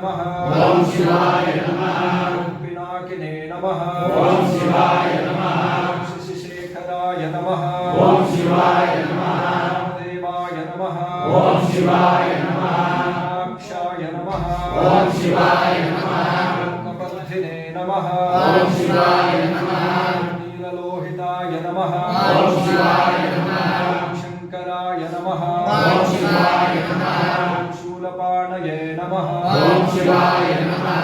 नमः ओम शिवाय नमः पिनाकिने नमः ओम शिवाय नमः शिशिशेखराय नमः ओम शिवाय नमः देवाय नमः ओम शिवाय नमः अक्षाय नमः ओम शिवाय नमः कपलधिने नमः ओम शिवाय नमः नीललोहिताय नमः ओम शिवाय नमः ॐ शिवाय नमः।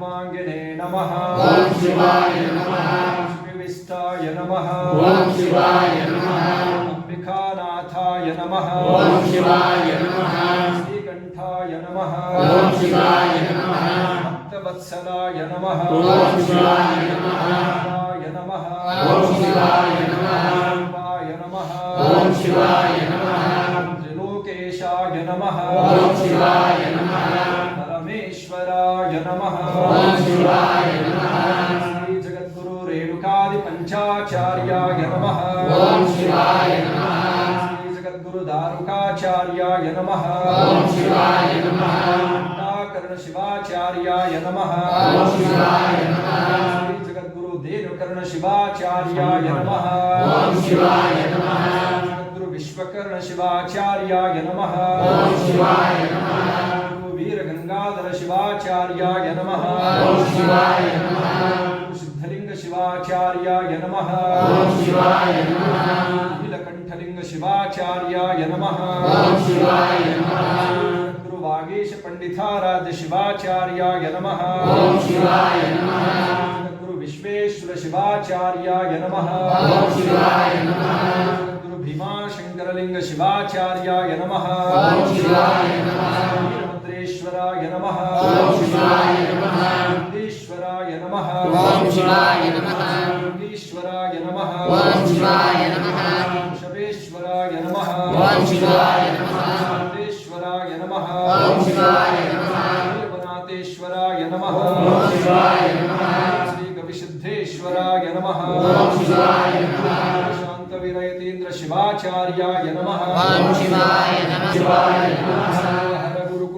वाङ्गिने नमः। ॐ शिवाय नमः। श्रीविष्टाय नमः। ॐ शिवाय नमः। अम्बिकानाथाय नमः। ॐ शिवाय नमः। श्रीकण्ठाय नमः। ॐ शिवाय नमः। भक्तवत्सलाय नमः। ॐ शिवाय नमः। नमः। ॐ शिवाय नमः। ॐ शिवाय नमः। त्रिलोकेशाय नमः। ॐ शिवाय जगद्गुरु रेणुकादि पञ्चाचार्याय नमः। ॐ शिवाय नमः। जगद्गुरु दारुकाचार्याय नमः। ॐ शिवाय नमः। कर्ण शिवाचार्याय नमः। ॐ शिवाय नमः। जगद्गुरु देवकर्ण शिवाचार्याय नमः। ॐ शिवाय नमः। जगद्गुरु विश्वकर्ण शिवाचार्याय नमः। ॐ शिवाय नमः। शिवाचार्याय नमः। ॐ शिवाय नमः। सिद्धलिंग शिवाचार्याय नमः। ॐ शिवाय नमः। नीलकण्ठलिंग शिवाचार्याय नमः। ॐ शिवाय नमः। गुरुवागीश पंडिताराध्य शिवाचार्याय नमः। ॐ शिवाय नमः। गुरु विश्वेश्वर शिवाचार्याय नमः। ॐ शिवाय नमः। गुरु भीमा शंकरलिंग शिवाचार्याय नमः। ॐ शिवाय नमः। शिवाय नमः ओम शिवाय नमः ईश्वराय नमः ओम शिवाय नमः ईश्वराय नमः ओम शिवाय नमः शवेश्वराय नमः ओम शिवाय नमः ईश्वराय नमः ओम शिवाय नमः देवनाथेश्वराय नमः ओम शिवाय नमः श्री कविसिद्धेश्वराय नमः ओम शिवाय नमः शान्तवीरयतीन्द्र शिवाचार्याय नमः ओम शिवाय नमः शिवाय नमः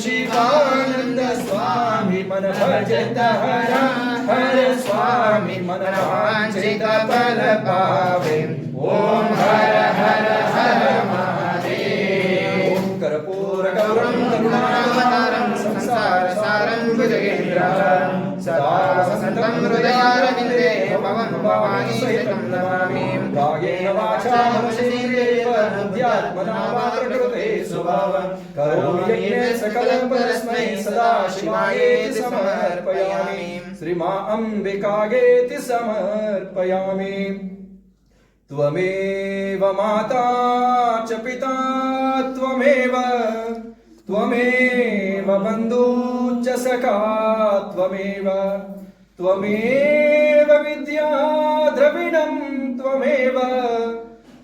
ಶಿವಾನಂದ ಸ್ವಾಮಿ ಮನ ಭಜತ ಹರ ಹರ ಸ್ವಾಮಿ ಮನ ವಾಂಚಿತ ಫಲ ಪಾವೆ ಓಂ ಹರ ಹರ ಹರ ಮಹಾದೇವ ಕರ್ಪೂರ ಗೌರಂ ಕರುಣಾವತಾರಂ ಸಂಸಾರ ಸಾರಂ ಭುಜಗೇಂದ್ರ ಸದಾ ವಸಂತಂ ಹೃದಯಾರವಿಂದೇ ಪವನ್ ಭವಾನಿ ಸಹಿತಂ ನಮಾಮಿ ಭಾಗೇನ ವಾಚಾ ಮನಸಿ प्रकृते स्वभावं। करोमि सकलं परस्मै सदा शिवायेति समर्पयामि। श्रीमा अम्बिकायेति समर्पयामि। त्वमेव माता च पिता, त्वमेव त्वमेव बन्धु च सखा, त्वमेव। त्वमेव विद्या द्रविणं, त्वमेव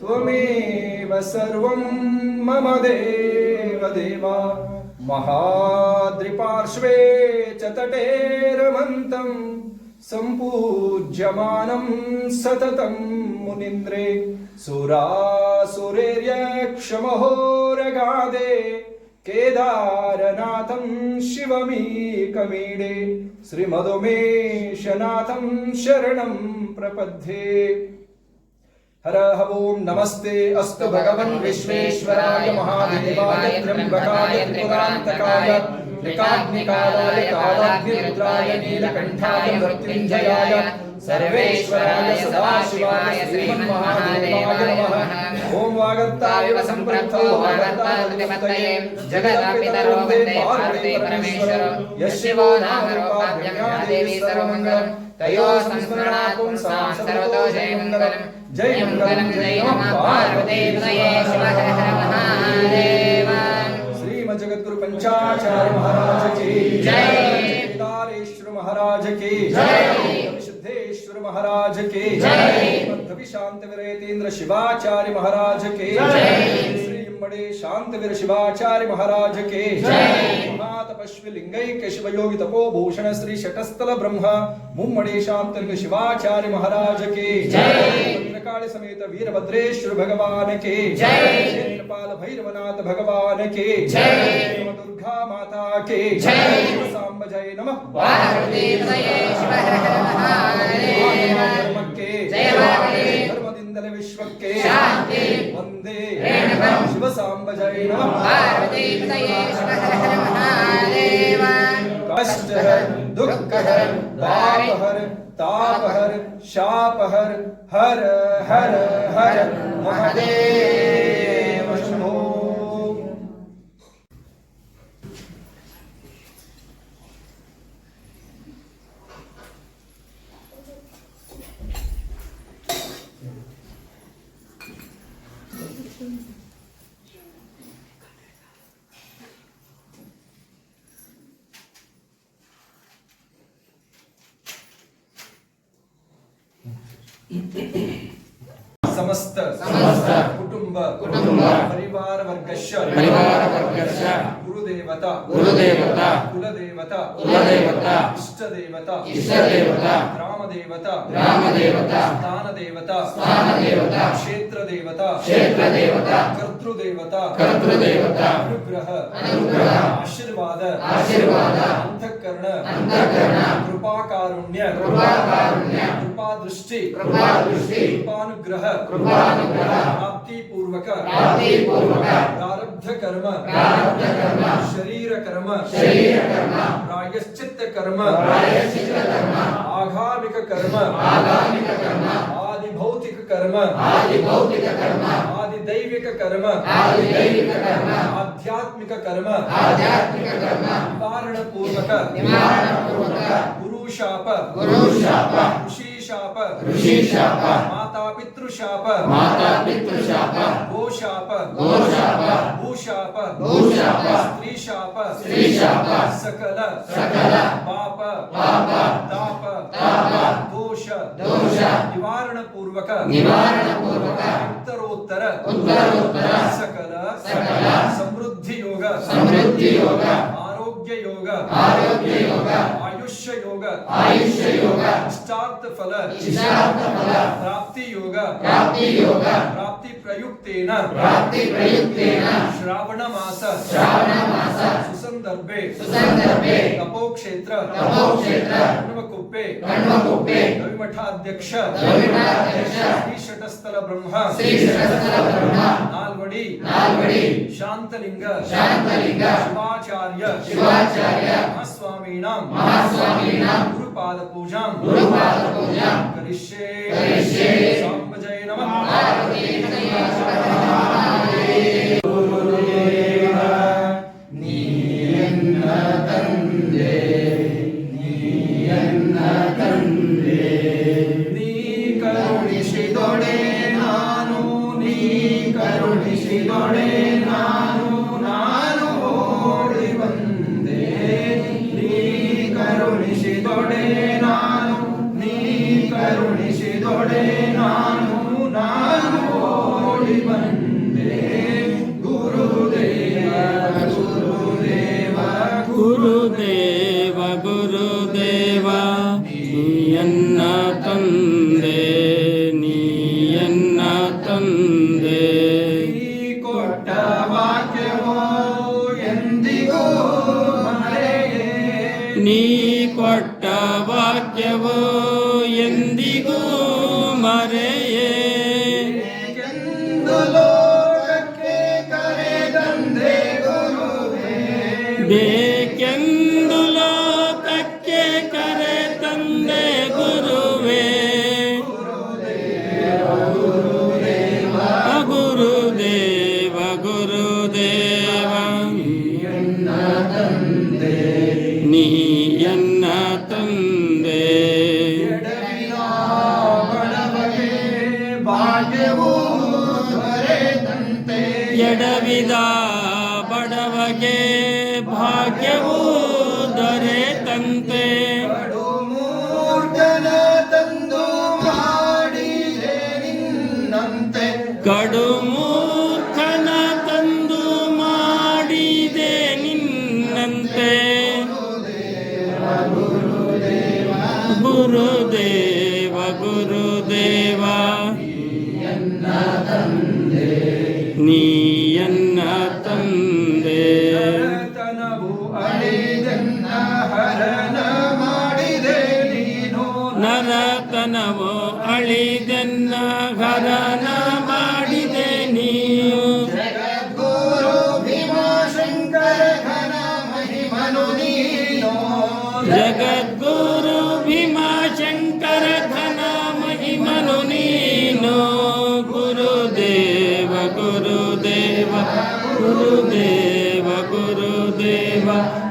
त्वमेव सर्वं मम देव देव महाद्रिपार्श्वे च तटे रमन्तम् सम्पूज्यमानं सततं मुनीन्द्रे, सुरासुरेर्यक्षमहोरगादे, केदारनाथं शिवमीकमीडे श्रीमधुमेशनाथं शरणं प्रपद्ये। हर हवोम नमस्ते अस्त भगवन् विश्वेश्वराय महादेवाय त्र्यम्बकाय त्रिपुरान्तकाय त्रिकाग्निकालाय कालाग्निरुद्राय नीलकण्ठाय मृत्युञ्जयाय सर्वेश्वराय सदाशिवाय श्रीमन्महादेवाय नमः ॐ वागर्ताय जगदापितरो वंदे पार्वती परमेश्वरो। यशिवो नाम रूपाभ्यम्यादेवी सर्वमङ्गलम्। तयोः संस्मरणात् पुंसां सर्वतो जयमङ्गलम्। जयमङ्गलं जय नमः। पार्वतीपतये शिव हर हर महादेव श्रीमद पंचाचार्य महाराज की। जय। केदारेश्वर महाराज की। जय। महाराज के जय। शांत शांतवीरेंद्र शिवाचार्य महाराज के जय। श्री इम्मड़े शांतवीर शिवाचार्य महाराज के। जय। महातपस्वी लिंगैक शिवयोगी तपोभूषण श्री शटस्थल ब्रह्म मुम्मड़े शांतलिंग शिवाचार्य महाराज के। जय। भद्रकाली समेत वीरभद्रेश्वर भगवान के। जय। क्षेत्रपाल भैरवनाथ भगवान के। दुर्गा माता के। सांब जय नमः। पार्वतीपतये शिव हर हर महादेव ಧರ್ಮಕ್ಕೆ ಜಯ ಭಾರತಿ. ಧರ್ಮದಿಂದಲೇ ವಿಶ್ವಕ್ಕೆ ಶಾಂತಿ. ಒಂದೇ ರೇಣುಕಂ. ಶಿವ ಸಾಂಬ ಜಯ ನಮಃ पार्वतीपतये शिव हर हर महादेव कष्ट हर दुख हर पाप हर ताप हर शाप हर हर हर हर महादेव समस्त समस्त कुटुंब कुटुंब परिवार वर्गस्य परिवारवर्गस्य गुरुदेवता गुरुदेवता कुलदेवता कुलदेवता इष्टदेवता इष्टदेवता ग्रामदेवता ग्रामदेवता स्थानदेवता। स्थानदेवता। क्षेत्रदेवता। क्षेत्रदेवता। कर्तृदेवता। कर्तृदेवता। अनुग्रह। अनुग्रह। आशीर्वाद। आशीर्वाद। अंतःकरण अंतःकरण कृपाकारुण्य। कृपाकारुण्य। कृपादृष्टि। कृपादृष्टि। कृपानुग्रह। कृपानुग्रह। प्राप्ति पूर्वक प्राप्तिपूर्वक। प्रारब्ध कर्म प्रारब्ध कर्म शरीर कर्म शरीर कर्म प्रायश्चित्त कर्म प्रायश्चित्त कर्म आगामिक कर्म। आगामिक कर्म। आदि भौतिक कर्म। आदि भौतिक कर्म। आदि दैविक कर्म। आदि दैविक कर्म। आध्यात्मिक कर्म। आध्यात्मिक कर्म। निवारण पूर्वक निवारण पूर्वक गुरु शाप गुरु शाप ऋषि शाप ऋषि शाप माता पितृ शाप माता पितृ शाप गो शाप गो शाप भूशाप भूशाप स्त्रीशाप स्त्रीशाप सकल सकल पाप पाप ताप ताप दोष दोष निवारण पूर्वक निवारणपूर्वक उत्तरोत्तर उत्तरोत्तर सकल सकल समृद्धि योग समृद्धि योग आरोग्य योग आरोग्य योग आयुष्य योग आयुष्य योग इष्टार्थ फल इष्टार्थ फल प्राप्ति योग प्राप्ति योग प्राप्ति प्रयुक्तेन। प्राप्ति प्रयुक्तेन। श्रावणमास। श्रावणमास। सुसंदर्भे। सुसंदर्भे। तपोक्षेत्र। तपोक्षेत्र। कण्वकुप्पे कण्वकुप्पे रविमठाध्यक्ष रविमठाध्यक्ष श्रीषटस्थल ब्रह्म श्रीषटस्थल ब्रह्म नाल्वडी। नाल्वडी। शान्तलिंग शान्तलिंग शिवाचार्य। शिवाचार्य। महास्वामीनां। महास्वामीनां। गुरुपादपूजां गुरुपादपूजां నీ కొట్ట వాక్యవో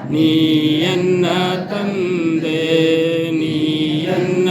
நீ என்ன தந்தே நீ என்ன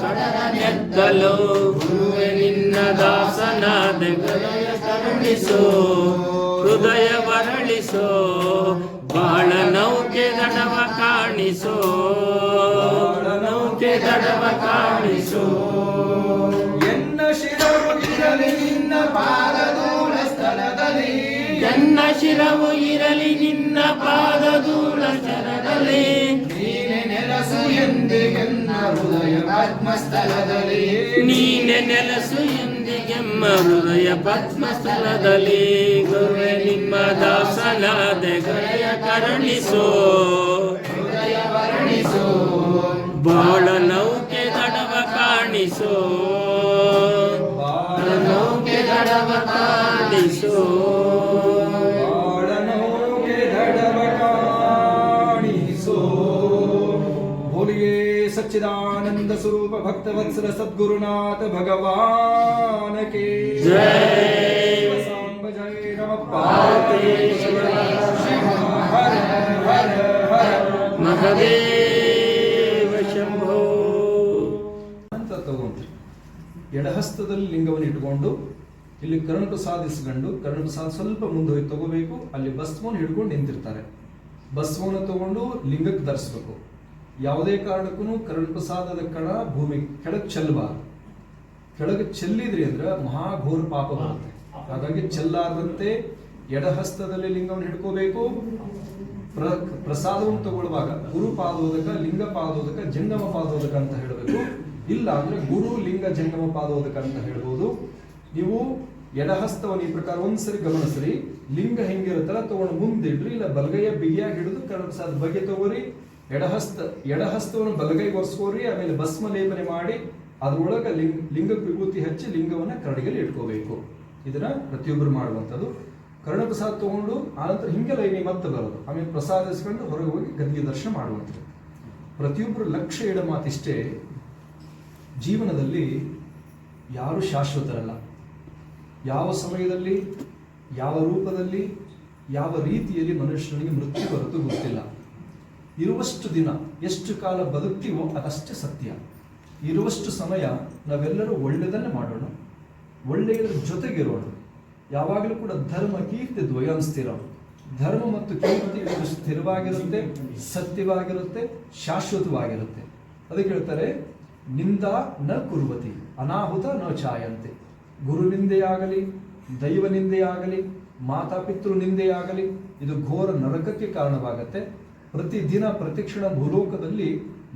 ಶರಣನೆತ್ತಲು ಗುರುವೆ ನಿನ್ನ ದಾಸನಾದ ಕರುಣಿಸೋ ಹೃದಯ ಬರಳಿಸೋ ಬಾಳ ನೌಕೆ ದಡವ ಕಾಣಿಸೋ ನೌಕೆ ದಡವ ಕಾಣಿಸೋ. ಎನ್ನ ಶಿರವು ಇರಲಿ ನಿನ್ನ ಪಾದದೂರ ಸ್ಥಳದಲ್ಲಿ. ಎನ್ನ ಶಿರವು ಇರಲಿ ನಿನ್ನ ಪಾದದೂ ಹೃದಯ ಪದ್ಮಸ್ಥಳದಲ್ಲಿ ನೀನೆ ನೆಲೆಸು ಎಂದಿಗೆಮ್ಮ ಹೃದಯ ಪದ್ಮಸ್ಥಳದಲ್ಲಿ. ಗುರುವೆ ನಿಮ್ಮ ದಾಸನಾದೆ ಗಣಯ ಕರುಣಿಸೋ. ಹೃದಯ ವರ್ಣಿಸೋ. ಬಾಳ ನೌಕೆ ದಡವ ಕಾಣಿಸೋ. ಬಾಳ ನೌಕೆ ದಡವ ಕಾಣಿಸೋ. भक्तवत्सल सद्गुरुनाथ भगवान के। ಎಡಹಸ್ತದಲ್ಲಿ ಲಿಂಗವನ್ನು ಇಟ್ಕೊಂಡು ಇಲ್ಲಿ ಕರ್ಣಪ ಸಾಧಿಸ್ಕೊಂಡು ಕರ್ಣಪ ಸಾಧ ಸ್ವಲ್ಪ ಮುಂದೆ ಹೋಗಿ ತಗೋಬೇಕು. ಅಲ್ಲಿ ಬಸ್ವನ ಹಿಡ್ಕೊಂಡು ನಿಂತಿರ್ತಾರೆ. ಬಸ್ವನ ತಗೊಂಡು ಲಿಂಗಕ್ಕೆ ಧರಿಸ್ಬೇಕು. ಯಾವುದೇ ಕಾರಣಕ್ಕೂ ಕರ್ಣಪ್ರಸಾದದ ಕಣ ಭೂಮಿ ಕೆಳಗೆ ಚೆಲ್ಲಬಾರದು ಕೆಳಗೆ ಚೆಲ್ಲಿದ್ರಿ ಅಂದ್ರೆ ಮಹಾಘೋರ ಪಾಪ ಬರುತ್ತೆ. ಹಾಗಾಗಿ ಚೆಲ್ಲಾರದಂತೆ ಎಡಹಸ್ತದಲ್ಲಿ ಲಿಂಗವನ್ನು ಹಿಡ್ಕೋಬೇಕು. ಪ್ರ, ಪ್ರಸಾದವನ್ನು ತಗೊಳ್ಳುವಾಗ ಗುರು ಪಾದೋದಕ, ಲಿಂಗ ಪಾದೋದಕ, ಜಂಗಮ ಪಾದೋದಕ ಅಂತ ಹೇಳಬೇಕು. ಇಲ್ಲ ಅಂದ್ರೆ ಗುರು, ಲಿಂಗ, ಜಂಗಮ ಪಾದೋದಕ ಅಂತ ಹೇಳ್ಬೋದು. ನೀವು ಎಡಹಸ್ತವನ್ನು ಈ ಪ್ರಕಾರ ಒಂದ್ಸರಿ ಗಮನಿಸ್ರಿ. ಲಿಂಗ ಹೆಂಗಿರುತ್ತಲ್ಲ, ತಗೊಂಡು ಮುಂದಿಡ್ರಿ. ಇಲ್ಲ ಬಲಗೈಯ ಬಿಗಿಯಾಗಿ ಹಿಡಿದು ಕರ್ಣಪ್ರಸಾದ ಬಗ್ಗೆ ತಗೋರಿ. ಎಡಹಸ್ತ, ಎಡಹಸ್ತವನ್ನು ಬಲಗೈ ಒರೆಸ್ಕೋರಿ ಆಮೇಲೆ ಭಸ್ಮ ಲೇಪನೆ ಮಾಡಿ, ಅದರೊಳಗೆ ಲಿಂಗ ಲಿಂಗಕ್ಕೆ ವಿಭೂತಿ ಹಚ್ಚಿ ಲಿಂಗವನ್ನ ಕರಡಿಗೆಲ್ಲಿ ಇಟ್ಕೋಬೇಕು. ಇದನ್ನ ಪ್ರತಿಯೊಬ್ಬರು ಮಾಡುವಂಥದ್ದು. ಕರ್ಣ ಪ್ರಸಾದ ತಗೊಂಡು, ಆನಂತರ ಹಿಂಗೆ ಲೈನಿ ಮತ್ತೆ ಬರೋದು. ಆಮೇಲೆ ಪ್ರಸಾದ ಇಸ್ಕೊಂಡು ಹೊರಗೆ ಹೋಗಿ ಗದ್ದಿಗೆ ದರ್ಶನ ಮಾಡುವಂಥದ್ದು. ಪ್ರತಿಯೊಬ್ಬರು ಲಕ್ಷ್ಯ ಇಡ ಮಾತಿಷ್ಟೇ ಜೀವನದಲ್ಲಿ ಯಾರು ಶಾಶ್ವತರಲ್ಲ. ಯಾವ ಸಮಯದಲ್ಲಿ, ಯಾವ ರೂಪದಲ್ಲಿ, ಯಾವ ರೀತಿಯಲ್ಲಿ ಮನುಷ್ಯನಿಗೆ ಮೃತ್ಯು ಬರುತ್ತೋ ಗೊತ್ತಿಲ್ಲ. ಇರುವಷ್ಟು ದಿನ, ಎಷ್ಟು ಕಾಲ ಬದುಕ್ತೀವೋ ಅದಷ್ಟೇ ಸತ್ಯ. ಇರುವಷ್ಟು ಸಮಯ ನಾವೆಲ್ಲರೂ ಒಳ್ಳೆಯದನ್ನೇ ಮಾಡೋಣ, ಒಳ್ಳೆಯದ್ರ ಜೊತೆಗಿರೋಣ. ಯಾವಾಗಲೂ ಕೂಡ ಧರ್ಮ, ಕೀರ್ತಿ ದ್ವಯಾನಿಸ್ತಿರ ಧರ್ಮ ಮತ್ತು ಕೀರ್ತಿ ಇದು ಸ್ಥಿರವಾಗಿರುತ್ತೆ, ಸತ್ಯವಾಗಿರುತ್ತೆ, ಶಾಶ್ವತವಾಗಿರುತ್ತೆ. ಅದಕ್ಕೆ ಹೇಳ್ತಾರೆ, ನಿಂದ ನ ಕುರುವತಿ, ಅನಾಹುತ ನ ಛಾಯಂತೆ. ಗುರು ನಿಂದೆಯಾಗಲಿ ದೈವ ನಿಂದೆಯಾಗಲಿ ಮಾತಾಪಿತೃ ನಿಂದೆಯಾಗಲಿ ಇದು ಘೋರ ನರಕಕ್ಕೆ ಕಾರಣವಾಗತ್ತೆ. ಪ್ರತಿದಿನ ಪ್ರತಿಕ್ಷಣ ಭೂಲೋಕದಲ್ಲಿ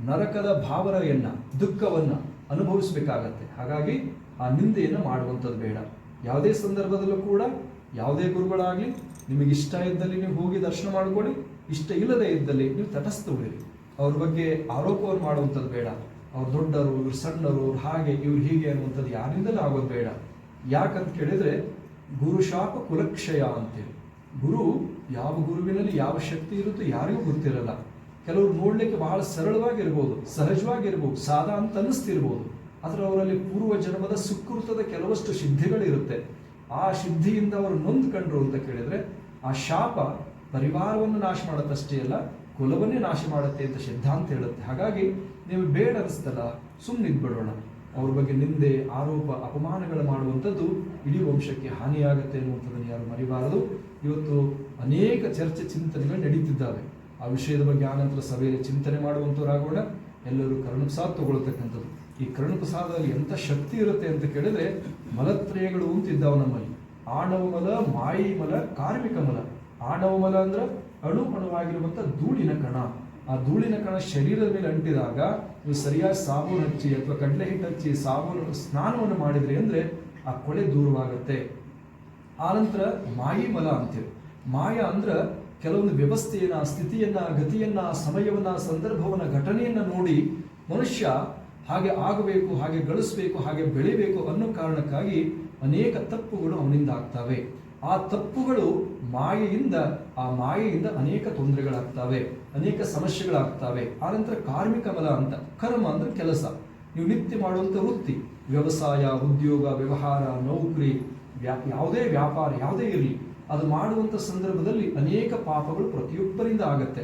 ನರಕದ ಭಾವನೆಯನ್ನು ದುಃಖವನ್ನ ಅನುಭವಿಸಬೇಕಾಗತ್ತೆ. ಹಾಗಾಗಿ ಆ ನಿಂದೆಯನ್ನು ಮಾಡುವಂಥದ್ದು ಬೇಡ. ಯಾವುದೇ ಸಂದರ್ಭದಲ್ಲೂ ಕೂಡ ಯಾವುದೇ ಗುರುಗಳಾಗಲಿ, ನಿಮಗೆ ಇಷ್ಟ ಇದ್ದಲ್ಲಿ ನೀವು ಹೋಗಿ ದರ್ಶನ ಮಾಡಿಕೊಳ್ಳಿ, ಇಷ್ಟ ಇಲ್ಲದೆ ಇದ್ದಲ್ಲಿ ನೀವು ತಟಸ್ಥ ಉಳಿರಿ ಅವ್ರ ಬಗ್ಗೆ ಆರೋಪವನ್ನು ಮಾಡುವಂಥದ್ದು ಬೇಡ. ಅವ್ರು ದೊಡ್ಡರು ಇವ್ರು ಸಣ್ಣರು ಇವ್ರು ಹಾಗೆ, ಇವ್ರು ಹೀಗೆ ಅನ್ನುವಂಥದ್ದು ಯಾರಿಂದಲೂ ಆಗೋದು ಬೇಡ. ಯಾಕಂತ ಕೇಳಿದರೆ ಗುರು ಶಾಪ ಕುಲಕ್ಷಯ ಅಂತೇಳಿ. ಗುರು ಯಾವ ಗುರುವಿನಲ್ಲಿ ಯಾವ ಶಕ್ತಿ ಇರುತ್ತೋ ಯಾರಿಗೂ ಗೊತ್ತಿರಲ್ಲ. ಕೆಲವರು ನೋಡ್ಲಿಕ್ಕೆ ಬಹಳ ಸರಳವಾಗಿರ್ಬೋದು, ಸಹಜವಾಗಿರ್ಬೋದು, ಸಾದಾ ಅಂತ ಅನ್ನಿಸ್ತಿರ್ಬೋದು. ಆದರೆ ಅವರಲ್ಲಿ ಪೂರ್ವ ಜನ್ಮದ ಸುಕೃತದ ಕೆಲವಷ್ಟು ಸಿದ್ಧಿಗಳಿರುತ್ತೆ. ಆ ಸಿದ್ಧಿಯಿಂದ ಅವರು ನೊಂದ್ಕೊಂಡ್ರು ಅಂತ ಕೇಳಿದರೆ, ಆ ಶಾಪ ಪರಿವಾರವನ್ನು ನಾಶ ಮಾಡುತ್ತಷ್ಟೇ ಅಲ್ಲ, ಕುಲವನ್ನೇ ನಾಶ ಮಾಡುತ್ತೆ ಅಂತ ಸಿದ್ಧಾಂತ ಹೇಳುತ್ತೆ. ಹಾಗಾಗಿ ನೀವು ಬೇಡ ಅನಿಸ್ತಲ್ಲ ಸುಮ್ಮನೆ ಬಿಡೋಣ ಅವ್ರ ಬಗ್ಗೆ ನಿಂದೆ, ಆರೋಪ, ಅಪಮಾನಗಳು ಮಾಡುವಂಥದ್ದು ಇಡೀ ವಂಶಕ್ಕೆ ಹಾನಿಯಾಗುತ್ತೆ ಅನ್ನುವಂಥದ್ದನ್ನು ಯಾರು ಮರಿಬಾರದು. ಇವತ್ತು ಅನೇಕ ಚರ್ಚೆ ಚಿಂತನೆಗಳು ನಡೀತಿದ್ದಾವೆ. ಆ ವಿಷಯದ ಬಗ್ಗೆ ಆನಂತರ ಸಭೆಯಲ್ಲಿ ಚಿಂತನೆ ಮಾಡುವಂಥವರಾಗೋಣ ಎಲ್ಲರೂ ಕರ್ಣಪ್ರಸಾದ ತಗೊಳ್ತಕ್ಕಂಥದ್ದು. ಈ ಕರ್ಣಪ್ರಸಾದದಲ್ಲಿ ಎಂಥ ಶಕ್ತಿ ಇರುತ್ತೆ ಅಂತ ಕೇಳಿದ್ರೆ ಮಲತ್ರಯಗಳು ಅಂತ ಇದ್ದಾವೆ ನಮ್ಮಲ್ಲಿ. ಆಣವ ಮಲ, ಮಾಯಿ ಮಲ, ಕಾರ್ಮಿಕ ಮಲ. ಆಣವ ಮಲ ಅಂದ್ರೆ ಅಣು ಅಣುವಾಗಿರುವಂಥ ಧೂಳಿನ ಕಣ. ಆ ಧೂಳಿನ ಕಣ ಶರೀರದ ಮೇಲೆ ಅಂಟಿದಾಗ ನೀವು ಸರಿಯಾಗಿ ಸಾಬೂನು ಹಚ್ಚಿ ಅಥವಾ ಕಡಲೆ ಹಿಟ್ಟು ಹಚ್ಚಿ ಸಾಬೂನು ಸ್ನಾನವನ್ನು ಮಾಡಿದ್ರಿ ಅಂದರೆ ಆ ಕೊಳೆ ದೂರವಾಗುತ್ತೆ. ಆನಂತರ ಮಾಯಿ ಬಲ ಅಂತೇಳಿ ಮಾಯ ಅಂದ್ರ ಕೆಲವೊಂದು ವ್ಯವಸ್ಥೆಯನ್ನ, ಸ್ಥಿತಿಯನ್ನ, ಗತಿಯನ್ನ, ಸಮಯವನ್ನ, ಸಂದರ್ಭವನ್ನ, ಘಟನೆಯನ್ನ ನೋಡಿ ಮನುಷ್ಯ ಹಾಗೆ ಆಗಬೇಕು, ಹಾಗೆ ಗಳಿಸಬೇಕು, ಹಾಗೆ ಬೆಳಿಬೇಕು ಅನ್ನೋ ಕಾರಣಕ್ಕಾಗಿ ಅನೇಕ ತಪ್ಪುಗಳು ಅವನಿಂದ ಆಗ್ತವೆ. ಆ ತಪ್ಪುಗಳು ಮಾಯೆಯಿಂದ, ಆ ಮಾಯೆಯಿಂದ ಅನೇಕ ತೊಂದರೆಗಳಾಗ್ತವೆ, ಅನೇಕ ಸಮಸ್ಯೆಗಳಾಗ್ತವೆ. ಆನಂತರ ಕಾರ್ಮಿಕ ಬಲ ಅಂತ, ಕರ್ಮ ಅಂದ್ರೆ ಕೆಲಸ. ನೀವು ನಿತ್ಯ ಮಾಡುವಂಥ ವೃತ್ತಿ, ವ್ಯವಸಾಯ, ಉದ್ಯೋಗ, ವ್ಯವಹಾರ, ನೌಕರಿ, ವ್ಯಾ- ಯಾವುದೇ ವ್ಯಾಪಾರ, ಯಾವುದೇ ಇರಲಿ, ಅದು ಮಾಡುವಂಥ ಸಂದರ್ಭದಲ್ಲಿ ಅನೇಕ ಪಾಪಗಳು ಪ್ರತಿಯೊಬ್ಬರಿಂದ ಆಗತ್ತೆ.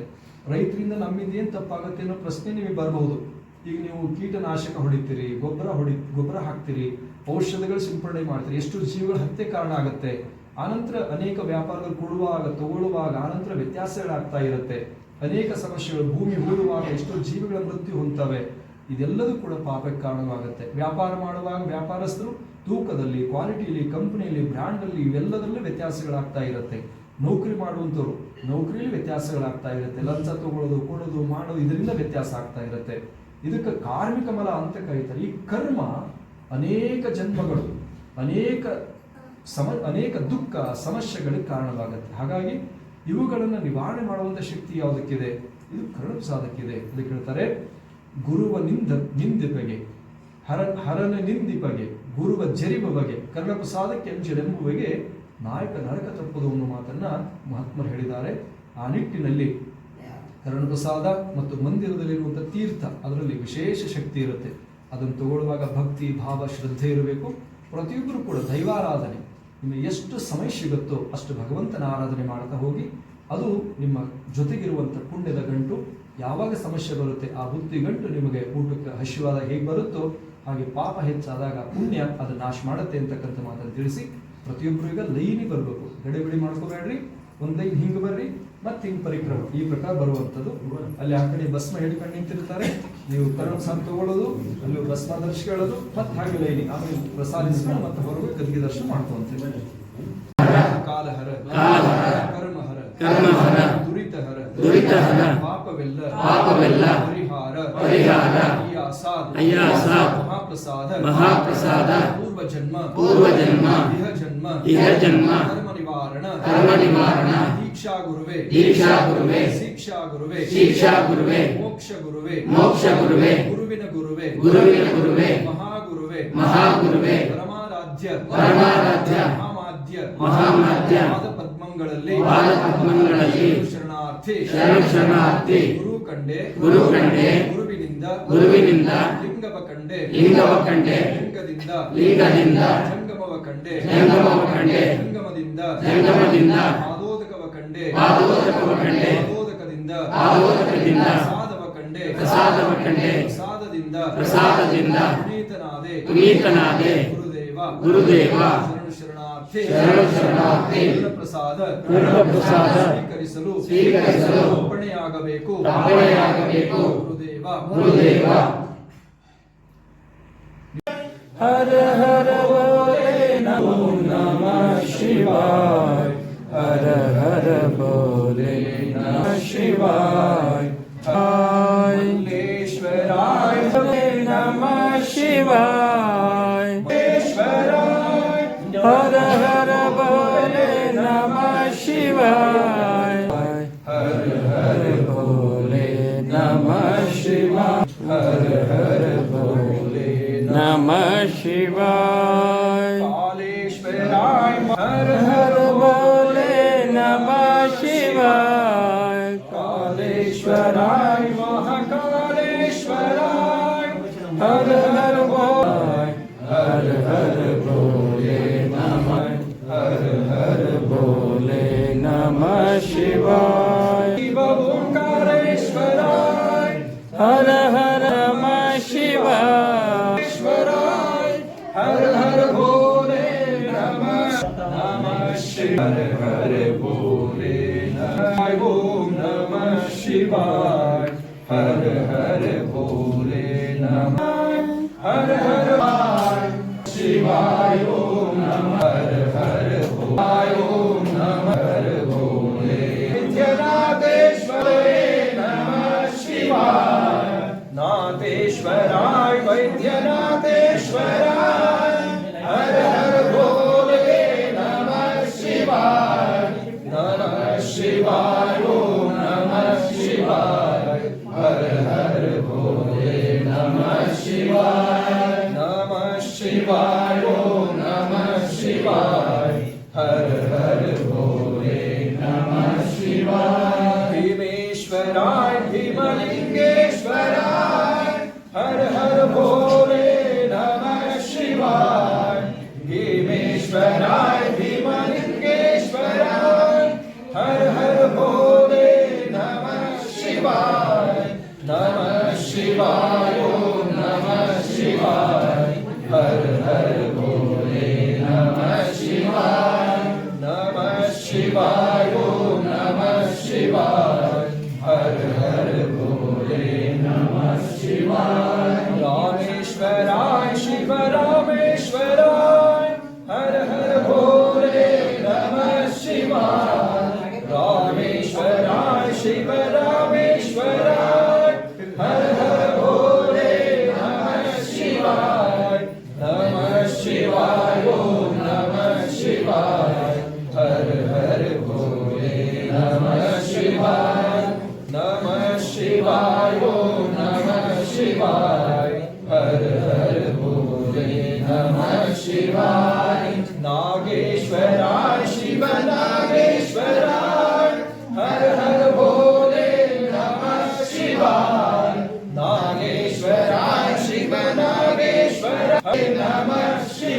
ರೈತರಿಂದ ನಮ್ಮಿಂದ ಏನು ತಪ್ಪಾಗತ್ತೆ ಅನ್ನೋ ಪ್ರಶ್ನೆ ನಿಮಗೆ ಬರಬಹುದು. ಈಗ ನೀವು ಕೀಟನಾಶಕ ಹೊಡಿತೀರಿ, ಗೊಬ್ಬರ ಹೊಡಿ, ಗೊಬ್ಬರ ಹಾಕ್ತೀರಿ, ಔಷಧಗಳು ಸಿಂಪಡಣೆ ಮಾಡ್ತೀರಿ, ಎಷ್ಟು ಜೀವಗಳ ಹತ್ಯೆ ಕಾರಣ ಆಗುತ್ತೆ. ಆನಂತರ ಅನೇಕ ವ್ಯಾಪಾರಗಳು ಕೊಡುವಾಗ, ತಗೊಳ್ಳುವಾಗ ಆನಂತರ ವ್ಯತ್ಯಾಸಗಳಾಗ್ತಾ ಇರುತ್ತೆ? ಅನೇಕ ಸಮಸ್ಯೆಗಳು ಭೂಮಿ ಹೂಡುವಾಗ ಎಷ್ಟೋ ಜೀವಿಗಳ ಮೃತ್ಯು ಹೊಂತವೆ ಇದೆಲ್ಲದೂ ಕೂಡ ಪಾಪಕ್ಕೆ ಕಾರಣವಾಗುತ್ತೆ. ವ್ಯಾಪಾರ ಮಾಡುವಾಗ ವ್ಯಾಪಾರಸ್ಥರು ತೂಕದಲ್ಲಿ ಕ್ವಾಲಿಟಿಯಲ್ಲಿ ಕಂಪನಿಯಲ್ಲಿ ಬ್ರ್ಯಾಂಡಲ್ಲಿ ಇವೆಲ್ಲದರಲ್ಲೂ ವ್ಯತ್ಯಾಸಗಳಾಗ್ತಾ ಇರುತ್ತೆ. ನೌಕರಿ ಮಾಡುವಂಥವ್ರು ನೌಕರಿಯಲ್ಲಿ ವ್ಯತ್ಯಾಸಗಳಾಗ್ತಾ ಇರುತ್ತೆ. ಲಂಚ ತಗೊಳ್ಳೋದು, ಕೊಡೋದು, ಮಾಡೋದು, ಇದರಿಂದ ವ್ಯತ್ಯಾಸ ಆಗ್ತಾ ಇರುತ್ತೆ. ಇದಕ್ಕೆ ಕಾರ್ಮಿಕ ಮಲ ಅಂತ ಕರೀತಾರೆ. ಈ ಕರ್ಮ ಅನೇಕ ಜನ್ಮಗಳು, ಅನೇಕ ಸಮ, ಅನೇಕ ದುಃಖ, ಸಮಸ್ಯೆಗಳಿಗೆ ಕಾರಣವಾಗುತ್ತೆ. ಹಾಗಾಗಿ ಇವುಗಳನ್ನು ನಿವಾರಣೆ ಮಾಡುವಂಥ ಶಕ್ತಿ ಯಾವುದಕ್ಕಿದೆ? ಇದು ಕರುಣಪ್ರಸಾದಕ್ಕಿದೆ ಅದಕ್ಕೆ ಹೇಳ್ತಾರೆ. ಗುರುವ ನಿಂದ ನಿಂದಿಪಗೆ ಹರ, ಹರನ ನಿಂದಿಪಗೆ ಗುರುವ ಜರಿಬ ಬಗೆ ಕರ್ಣಪ್ರಸಾದಕ್ಕೆ ಅಂಚೆಲೆಂಬುವಗೆ ನಾಯಕ ನರಕ ತಪ್ಪದು ಅನ್ನೋ ಮಾತನ್ನ ಮಹಾತ್ಮರು ಹೇಳಿದ್ದಾರೆ. ಆ ನಿಟ್ಟಿನಲ್ಲಿ ಕರ್ಣಪ್ರಸಾದ ಮತ್ತು ಮಂದಿರದಲ್ಲಿರುವಂಥ ತೀರ್ಥ, ಅದರಲ್ಲಿ ವಿಶೇಷ ಶಕ್ತಿ ಇರುತ್ತೆ. ಅದನ್ನು ತಗೊಳ್ಳುವಾಗ ಭಕ್ತಿ, ಭಾವ, ಶ್ರದ್ಧೆ ಇರಬೇಕು. ಪ್ರತಿಯೊಬ್ಬರು ಕೂಡ ದೈವಾರಾಧನೆ. ನಿಮಗೆ ಎಷ್ಟು ಸಮಯ ಸಿಗುತ್ತೋ ಅಷ್ಟು ಭಗವಂತನ ಆರಾಧನೆ ಮಾಡ್ತಾ ಹೋಗಿ, ಅದು ನಿಮ್ಮ ಜೊತೆಗಿರುವಂಥ ಪುಣ್ಯದ ಗಂಟು. ಯಾವಾಗ ಸಮಸ್ಯೆ ಬರುತ್ತೆ ಆ ಬುದ್ಧಿ ಗಂಟು ನಿಮಗೆ ಊಟಕ್ಕೆ ಹಸಿವಾದ ಹೇಗೆ ಬರುತ್ತೋ ಹಾಗೆ ಪಾಪ ಹೆಚ್ಚಾದಾಗ ಪುಣ್ಯ ಅದು ನಾಶ ಮಾಡುತ್ತೆ ಅಂತಕ್ಕಂಥ ಮಾತನ್ನು ತಿಳಿಸಿ ಪ್ರತಿಯೊಬ್ಬರು ಈಗ ಲೈನಿ ಬರಬೇಕು. ಗಡಿಬಿಡಿ ಮಾಡ್ಕೋಬೇಡ್ರಿ, ಒಂದು ಲೈನ್ ಹಿಂಗೆ ಬರ್ರಿ ಮತ್ತೆ ಹಿಂಗ್ ಪರಿಕ್ರಮ. ಈ ಪ್ರಕಾರ ಬರುವಂಥದ್ದು. ಅಲ್ಲಿ ಆ ಕಡೆ ಭಸ್ಮ ಹಿಡ್ಕೊಂಡು ನಿಂತಿರ್ತಾರೆ. ನೀವು ಕರುಣ ಸಾಮ್ ತಗೊಳ್ಳೋದು ಅಲ್ಲಿ ಭಸ್ಮ ಹೇಳೋದು ಮತ್ತೆ ಹಾಗೆ ಲೈನಿ ಆಮೇಲೆ ಪ್ರಸಾದಿಸ್ಕೊಂಡು ಮತ್ತೆ ಹೊರಗೆ ಗದ್ಗೆ ದರ್ಶನ ಮಾಡ್ಕೊಂತೀವಿ ಕಾಲಹರ ಕಾಲಹರ, ಕರ್ಮಹರ ಕರ್ಮಹರ, ದುರಿತಹರ ದುರಿತಹರ, ಪಾಪವೆಲ್ಲ ಪಾಪವೆಲ್ಲ, ಪರಿಹಾರ ಪರಿಹಾರ, ಅಯ್ಯಾಸಾದ್ ಅಯ್ಯಾಸಾದ್, ಮಹಾಪ್ರಸಾದ ಮಹಾಪ್ರಸಾದ, ಪೂರ್ವ ಜನ್ಮ ಪೂರ್ವ ಜನ್ಮ, ಇಹ ಜನ್ಮ ಇಹ ಜನ್ಮ, ಕರ್ಮ ನಿವಾರಣ ಕರ್ಮ ನಿವಾರಣ, ದೀಕ್ಷಾ ಗುರುವೆ ದೀಕ್ಷಾ ಗುರುವೆ, ಶಿಕ್ಷಾ ಗುರುವೆ ಶಿಕ್ಷಾ ಗುರುವೆ, ಮೋಕ್ಷ ಗುರುವೆ ಮೋಕ್ಷ ಗುರುವೆ, ಗುರುವಿನ ಗುರುವೆ. ಗುರುವಿನ ಗುರುವೆ, ಮಹಾಗುರುವೆ. ಮಹಾಗುರುವೆ, ಪರಮಾರಾಧ್ಯ. ಪರಮಾರಾಧ್ಯ, ಮಹಾಮಾಧ್ಯ. ಮಹಾಮಾಧ್ಯ, ಪಾದ ಪದ್ಮಗಳಲ್ಲಿ ಪಾದ ಪದ್ಮಗಳಲ್ಲಿ ಶರಣಾರ್ಥಿ. ಶರಣ ಶರಣಾರ್ಥಿ, ಗುರು ಕಂಡೆ ಗುರು ಕಂಡೆ, ಗುರುವಿನಿಂದ. ಗುರುವಿನಿಂದ, ಲಿಂಗವ ಕಂಡೆ ಲಿಂಗವ ಕಂಡೆ, ಲಿಂಗದಿಂದ. ಲಿಂಗದಿಂದ, ಜಂಗಮವ ಕಂಡೆ ಜಂಗಮವ ಕಂಡೆ, ಜಂಗಮದಿಂದ. ಜಂಗಮದಿಂದ, ಪಾದೋದಕವ ಕಂಡೆ. ಪಾದೋದಕವ ಕಂಡೆ, ಪ್ರಸಾದವ ಕಂಡೆ. ಪ್ರಸಾದವ ಕಂಡೆ, ಪ್ರಸಾದದಿಂದ. ಪ್ರಸಾದದಿಂದ, ಪುನೀತನಾದೆ. ಪುನೀತನಾದೆ, ಗುರುದೇವ. ಗುರುದೇವ, ಶರಣಾರ್ಥಿ ಶರಣಾರ್ಥಿ, ಪ್ರಸಾದ ಪ್ರಸಾದ, ಸ್ವೀಕರಿಸಲು. ಸ್ವೀಕರಿಸಲು, ಅರ್ಪಣೆಯಾಗಬೇಕು ಅರ್ಪಣೆಯಾಗಬೇಕು, ಗುರುದೇವ. ಗುರುದೇವ. ಹರ ಹರ ನಮೋ ನಮಃ ಶಿವಾಯ. हर हर भोले शिवाय ईश्वराय नमः शिवाय ईश्वराय हर हर भोले नमः शिवाय हर हर भोले नमः शिवाय हर हर भोले नमः शिवाय कालेश्वराय हर हर भोले महाकालेश्वराय कालेश्वराय महाकालेश्वराय हर हर भोले हर हर भोले नमः हर हर भोले नमः शिवाय शिव ओंकारेश्वराय हर हर नमः शिवाय हर हर भोले नमः नमः शिवाय Yeah, no. I Hare Hare Om.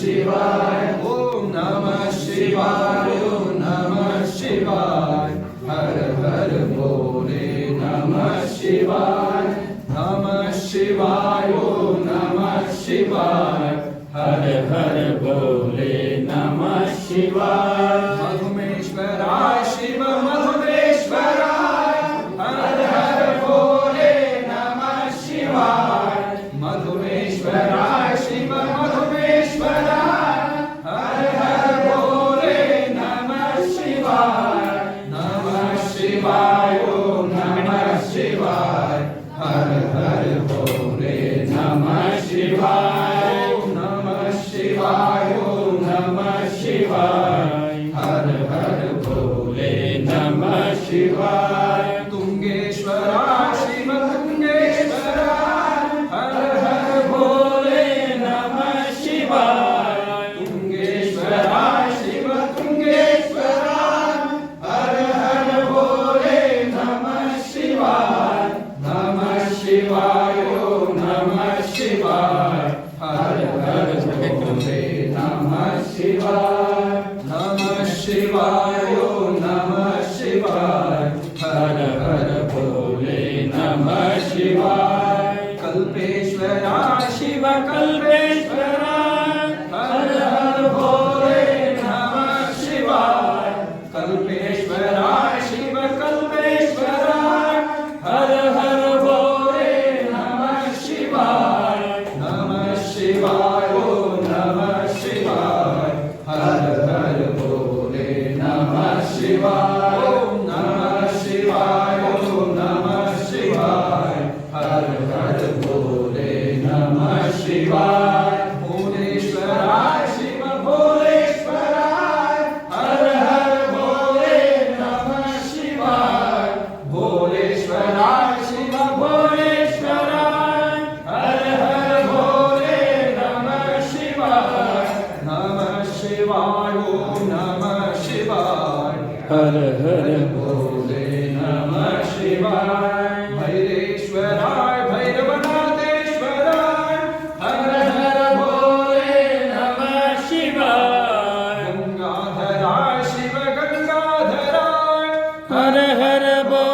शिवाय ॐ नमः शिवाय ॐ नमः शिवाय हर हर बोले नमः शिवाय नमः शिवाय ॐ नमः शिवाय हर हर बोले नमः शिवाय Bye.